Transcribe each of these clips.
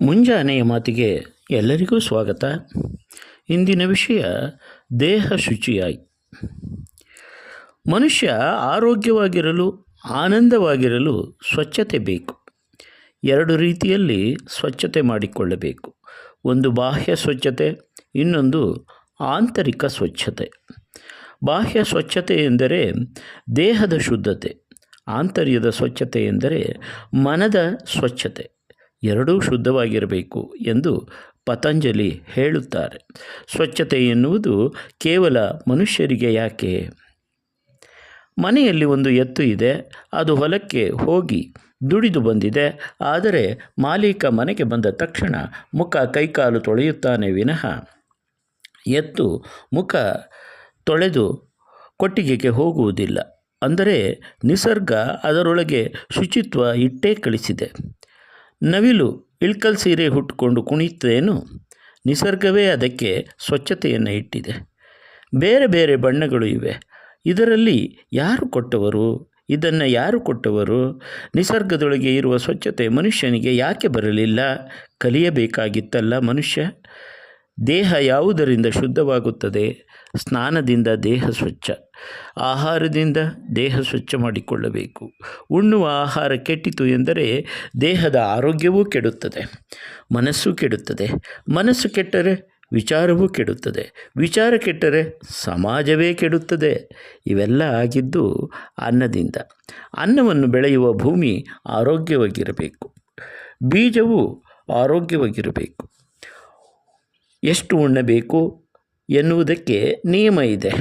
ಮುಂಜಾನೆಯ ಮಾತಿಗೆ ಎಲ್ಲರಿಗೂ ಸ್ವಾಗತ. ಇಂದಿನ ವಿಷಯ ದೇಹ ಶುಚಿಯಾಯಿ. ಮನುಷ್ಯ ಆರೋಗ್ಯವಾಗಿರಲು, ಆನಂದವಾಗಿರಲು ಸ್ವಚ್ಛತೆ ಬೇಕು. ಎರಡು ರೀತಿಯಲ್ಲಿ ಸ್ವಚ್ಛತೆ ಮಾಡಿಕೊಳ್ಳಬೇಕು. ಒಂದು ಬಾಹ್ಯ ಸ್ವಚ್ಛತೆ, ಇನ್ನೊಂದು ಆಂತರಿಕ ಸ್ವಚ್ಛತೆ. ಬಾಹ್ಯ ಸ್ವಚ್ಛತೆ ಎಂದರೆ ದೇಹದ ಶುದ್ಧತೆ, ಆಂತರ್ಯದ ಸ್ವಚ್ಛತೆ ಎಂದರೆ ಮನದ ಸ್ವಚ್ಛತೆ. ಎರಡೂ ಶುದ್ಧವಾಗಿರಬೇಕು ಎಂದು ಪತಂಜಲಿ ಹೇಳುತ್ತಾರೆ. ಸ್ವಚ್ಛತೆ ಎನ್ನುವುದು ಕೇವಲ ಮನುಷ್ಯರಿಗೆ ಯಾಕೆ? ಮನೆಯಲ್ಲಿ ಒಂದು ಎತ್ತು ಇದೆ, ಅದು ಹೊಲಕ್ಕೆ ಹೋಗಿ ದುಡಿದು ಬಂದಿದೆ, ಆದರೆ ಮಾಲೀಕ ಮನೆಗೆ ಬಂದ ತಕ್ಷಣ ಮುಖ ಕೈಕಾಲು ತೊಳೆಯುತ್ತಾನೆ ವಿನಃ ಎತ್ತು ಮುಖ ತೊಳೆದು ಕೊಟ್ಟಿಗೆಗೆ ಹೋಗುವುದಿಲ್ಲ. ಅಂದರೆ ನಿಸರ್ಗ ಅದರೊಳಗೆ ಶುಚಿತ್ವ ಇಟ್ಟೇ ಕಳಿಸಿದೆ. ನವಿಲು ಇಳ್ಕಲ್ ಸೀರೆ ಹುಟ್ಟುಕೊಂಡು ಕುಣಿತೇನು ನಿಸರ್ಗವೇ ಅದಕ್ಕೆ ಸ್ವಚ್ಛತೆಯನ್ನು ಇಟ್ಟಿದೆ. ಬೇರೆ ಬೇರೆ ಬಣ್ಣಗಳು ಇವೆ. ಇದರಲ್ಲಿ ಯಾರು ಕೊಟ್ಟವರು? ಇದನ್ನು ಯಾರು ಕೊಟ್ಟವರು? ನಿಸರ್ಗದೊಳಗೆ ಇರುವ ಸ್ವಚ್ಛತೆ ಮನುಷ್ಯನಿಗೆ ಯಾಕೆ ಬರಲಿಲ್ಲ? ಕಲಿಯಬೇಕಾಗಿತ್ತಲ್ಲ ಮನುಷ್ಯ? ದೇಹ ಯಾವುದರಿಂದ ಶುದ್ಧವಾಗುತ್ತದೆ? ಸ್ನಾನದಿಂದ ದೇಹ ಸ್ವಚ್ಛ. ಆಹಾರದಿಂದ ದೇಹ ಸ್ವಚ್ಛ ಮಾಡಿಕೊಳ್ಳಬೇಕು. ಉಣ್ಣುವ ಆಹಾರ ಕೆಟ್ಟಿತು ಎಂದರೆ ದೇಹದ ಆರೋಗ್ಯವೂ ಕೆಡುತ್ತದೆ, ಮನಸ್ಸು ಕೆಡುತ್ತದೆ. ಮನಸ್ಸು ಕೆಟ್ಟರೆ ವಿಚಾರವೂ ಕೆಡುತ್ತದೆ, ವಿಚಾರ ಕೆಟ್ಟರೆ ಸಮಾಜವೇ ಕೆಡುತ್ತದೆ. ಇವೆಲ್ಲ ಆಗಿದ್ದು ಅನ್ನದಿಂದ. ಅನ್ನವನ್ನು ಬೆಳೆಯುವ ಭೂಮಿ ಆರೋಗ್ಯವಾಗಿರಬೇಕು. ಬೀಜವು ಆರೋಗ್ಯವಾಗಿರಬೇಕು. ಎಷ್ಟು ಉಣ್ಣಬೇಕು ಎನ್ನುವುದಕ್ಕೆ ನಿಯಮ ಇದೆ.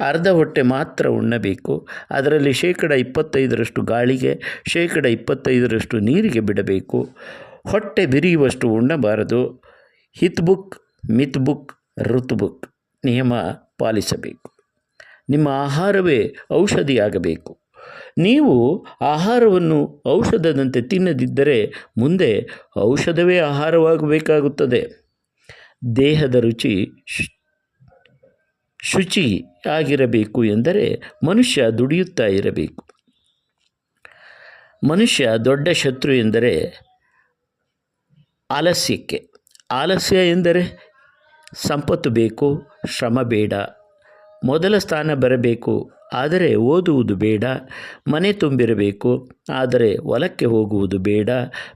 ಅರ್ಧ ಹೊಟ್ಟೆ ಮಾತ್ರ ಉಣ್ಣಬೇಕು. ಅದರಲ್ಲಿ ಶೇಕಡ ಇಪ್ಪತ್ತೈದರಷ್ಟು ಗಾಳಿಗೆ, ಶೇಕಡ ಇಪ್ಪತ್ತೈದರಷ್ಟು ನೀರಿಗೆ ಬಿಡಬೇಕು. ಹೊಟ್ಟೆ ಬಿರಿಯುವಷ್ಟು ಉಣ್ಣಬಾರದು. ಹಿತ್ ಬುಕ್, ಮಿತ್ ಬುಕ್, ಋತು ಬುಕ್ ನಿಯಮ ಪಾಲಿಸಬೇಕು. ನಿಮ್ಮ ಆಹಾರವೇ ಔಷಧಿಯಾಗಬೇಕು. ನೀವು ಆಹಾರವನ್ನು ಔಷಧದಂತೆ ತಿನ್ನದಿದ್ದರೆ ಮುಂದೆ ಔಷಧವೇ ಆಹಾರವಾಗಬೇಕಾಗುತ್ತದೆ. ದೇಹದ ರುಚಿ ಶುಚಿ ಆಗಿರಬೇಕು ಎಂದರೆ ಮನುಷ್ಯ ದುಡಿಯುತ್ತಾ ಇರಬೇಕು. ಮನುಷ್ಯ ದೊಡ್ಡ ಶತ್ರು ಎಂದರೆ ಆಲಸ್ಯಕ್ಕೆ. ಆಲಸ್ಯ ಎಂದರೆ ಸಂಪತ್ತು ಬೇಕು, ಶ್ರಮ ಬೇಡ. ಮೊದಲ ಸ್ಥಾನ ಬರಬೇಕು ಆದರೆ ಓದುವುದು ಬೇಡ, ಮನೆ ತುಂಬಿರಬೇಕು, ಆದರೆ ಹೊಲಕ್ಕೆ ಹೋಗುವುದು ಬೇಡ,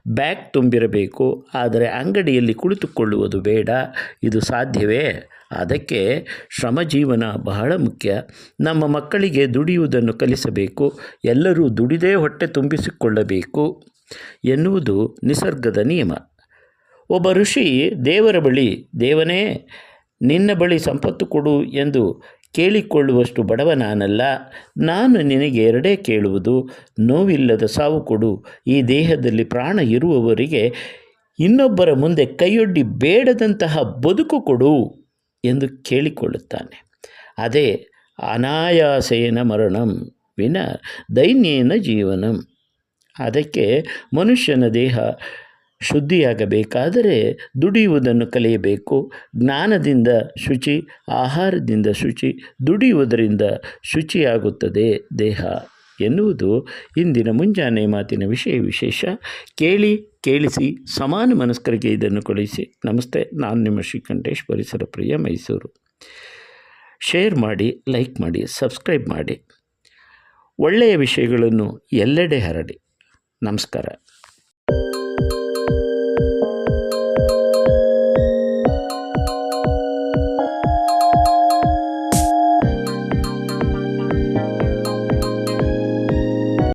ಬ್ಯಾಗ್ ತುಂಬಿರಬೇಕು, ಆದರೆ ಅಂಗಡಿಯಲ್ಲಿ ಕುಳಿತುಕೊಳ್ಳುವುದು ಬೇಡ, ಇದು ಸಾಧ್ಯವೇ? ಅದಕ್ಕೆ ಶ್ರಮ ಜೀವನ ಬಹಳ ಮುಖ್ಯ. ನಮ್ಮ ಮಕ್ಕಳಿಗೆ ದುಡಿಯುವುದನ್ನು ಕಲಿಸಬೇಕು, ಎಲ್ಲರೂ ದುಡಿದೇ ಹೊಟ್ಟೆ ತುಂಬಿಸಿಕೊಳ್ಳಬೇಕು ಎನ್ನುವುದು ನಿಸರ್ಗದ ನಿಯಮ. ಒಬ್ಬ ಋಷಿ ದೇವರ ಬಳಿ, ದೇವನೇ, ನಿನ್ನ ಬಳಿ ಸಂಪತ್ತು ಕೊಡು ಎಂದು ಕೇಳಿಕೊಳ್ಳುವಷ್ಟು ಬಡವ ನಾನಲ್ಲ. ನಾನು ನಿನಗೆ ಎರಡೇ ಕೇಳುವುದು. ನೋವಿಲ್ಲದ ಸಾವು ಕೊಡು. ಈ ದೇಹದಲ್ಲಿ ಪ್ರಾಣ ಇರುವವರಿಗೆ ಇನ್ನೊಬ್ಬರ ಮುಂದೆ ಕೈಯೊಡ್ಡಿ ಬೇಡದಂತಹ ಬದುಕು ಕೊಡು ಎಂದು ಕೇಳಿಕೊಳ್ಳುತ್ತಾನೆ. ಅದೇ ಅನಾಯಾಸೇನ ಮರಣಂ ವಿನ ದೈನ್ಯೇನ ಜೀವನಂ. ಅದಕ್ಕೆ ಮನುಷ್ಯನ ದೇಹ ಶುದ್ಧಿಯಾಗಬೇಕಾದರೆ ದುಡಿಯುವುದನ್ನು ಕಲಿಯಬೇಕು. ಜ್ಞಾನದಿಂದ ಶುಚಿ, ಆಹಾರದಿಂದ ಶುಚಿ, ದುಡಿಯುವುದರಿಂದ ಶುಚಿಯಾಗುತ್ತದೆ ದೇಹ ಎನ್ನುವುದು ಇಂದಿನ ಮುಂಜಾನೆ ಮಾತಿನ ವಿಷಯ ವಿಶೇಷ. ಕೇಳಿ, ಕೇಳಿಸಿ, ಸಮಾನ ಮನಸ್ಕರಿಗೆ ಇದನ್ನು ಕಳುಹಿಸಿ. ನಮಸ್ತೆ, ನಾನು ನಿಮ್ಮ ಶ್ರೀಕಂಠೇಶ್, ಪರಿಸರ ಪ್ರಿಯ ಮೈಸೂರು. ಶೇರ್ ಮಾಡಿ, ಲೈಕ್ ಮಾಡಿ, ಸಬ್ಸ್ಕ್ರೈಬ್ ಮಾಡಿ. ಒಳ್ಳೆಯ ವಿಷಯಗಳನ್ನು ಎಲ್ಲೆಡೆ ಹರಡಿ. ನಮಸ್ಕಾರ.